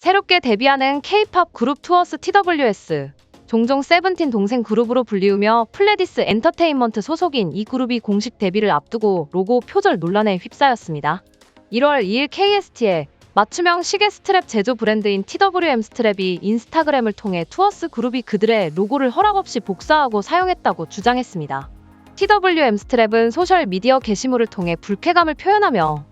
새롭게 데뷔하는 K-팝 그룹 투어스 TWS. 종종 세븐틴 동생 그룹으로 불리우며 플레디스 엔터테인먼트 소속인 이 그룹이 공식 데뷔를 앞두고 로고 표절 논란에 휩싸였습니다. 1월 2일 KST에 맞춤형 시계 스트랩 제조 브랜드인 TWM 스트랩이 인스타그램을 통해 투어스 그룹이 그들의 로고를 허락 없이 복사하고 사용했다고 주장했습니다. TWM 스트랩은 소셜 미디어 게시물을 통해 불쾌감을 표현하며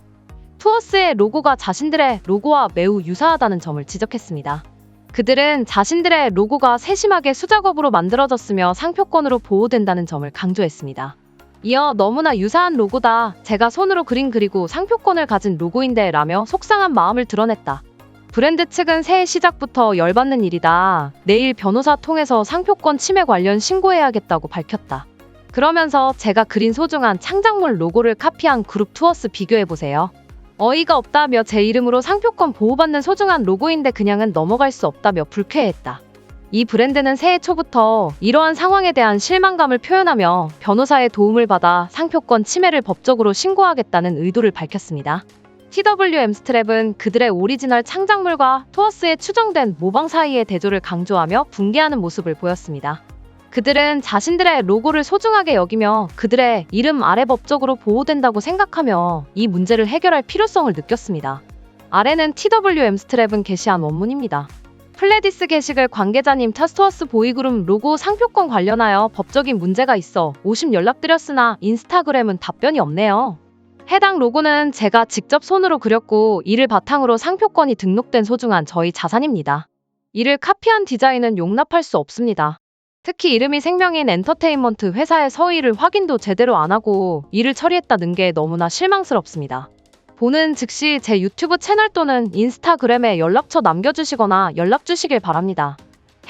투어스의 로고가 자신들의 로고와 매우 유사하다는 점을 지적했습니다. 그들은 자신들의 로고가 세심하게 수작업으로 만들어졌으며 상표권으로 보호된다는 점을 강조했습니다. 이어 너무나 유사한 로고다. 제가 손으로 그린 그리고 상표권을 가진 로고인데 라며 속상한 마음을 드러냈다. 브랜드 측은 새해 시작부터 열받는 일이다. 내일 변호사 통해서 상표권 침해 관련 신고해야겠다고 밝혔다. 그러면서 제가 그린 소중한 창작물 로고를 카피한 그룹 투어스 비교해보세요. 어이가 없다며 제 이름으로 상표권 보호받는 소중한 로고인데 그냥은 넘어갈 수 없다며 불쾌했다. 이 브랜드는 새해 초부터 이러한 상황에 대한 실망감을 표현하며 변호사의 도움을 받아 상표권 침해를 법적으로 신고하겠다는 의도를 밝혔습니다. TWM 스트랩은 그들의 오리지널 창작물과 투어스의 추정된 모방 사이의 대조를 강조하며 붕괴하는 모습을 보였습니다. 그들은 자신들의 로고를 소중하게 여기며 그들의 이름 아래 법적으로 보호된다고 생각하며 이 문제를 해결할 필요성을 느꼈습니다. 아래는 TWM 스트랩은 게시한 원문입니다. 플레디스 게시글 관계자님 타스토어스 보이그룹 로고 상표권 관련하여 법적인 문제가 있어 오심 연락드렸으나 인스타그램은 답변이 없네요. 해당 로고는 제가 직접 손으로 그렸고 이를 바탕으로 상표권이 등록된 소중한 저희 자산입니다. 이를 카피한 디자인은 용납할 수 없습니다. 특히 이름이 생명인 엔터테인먼트 회사의 서의를 확인도 제대로 안 하고 일을 처리했다는 게 너무나 실망스럽습니다. 보는 즉시 제 유튜브 채널 또는 인스타그램에 연락처 남겨주시거나 연락 주시길 바랍니다.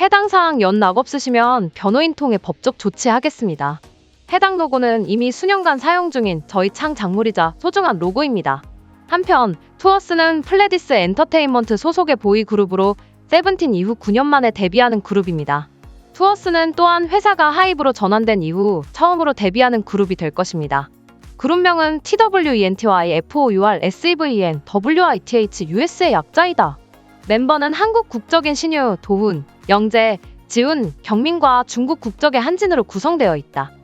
해당 사항 연락 없으시면 변호인 통해 법적 조치하겠습니다. 해당 로고는 이미 수년간 사용 중인 저희 창 작물이자 소중한 로고입니다. 한편 투어스는 플레디스 엔터테인먼트 소속의 보이 그룹으로 세븐틴 이후 9년 만에 데뷔하는 그룹입니다. 투어스는 또한 회사가 하이브로 전환된 이후 처음으로 데뷔하는 그룹이 될 것입니다. 그룹명은 TWENTY FOUR SEVEN WITH US의 약자이다. 멤버는 한국 국적인 신유, 도훈, 영재, 지훈, 경민과 중국 국적의 한진으로 구성되어 있다.